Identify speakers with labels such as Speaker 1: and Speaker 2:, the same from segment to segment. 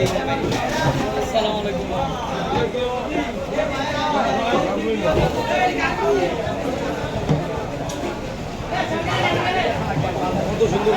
Speaker 1: কত সুন্দর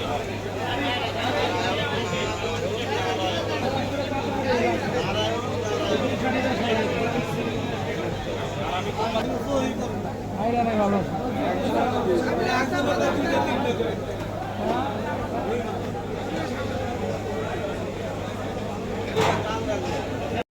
Speaker 1: ভালো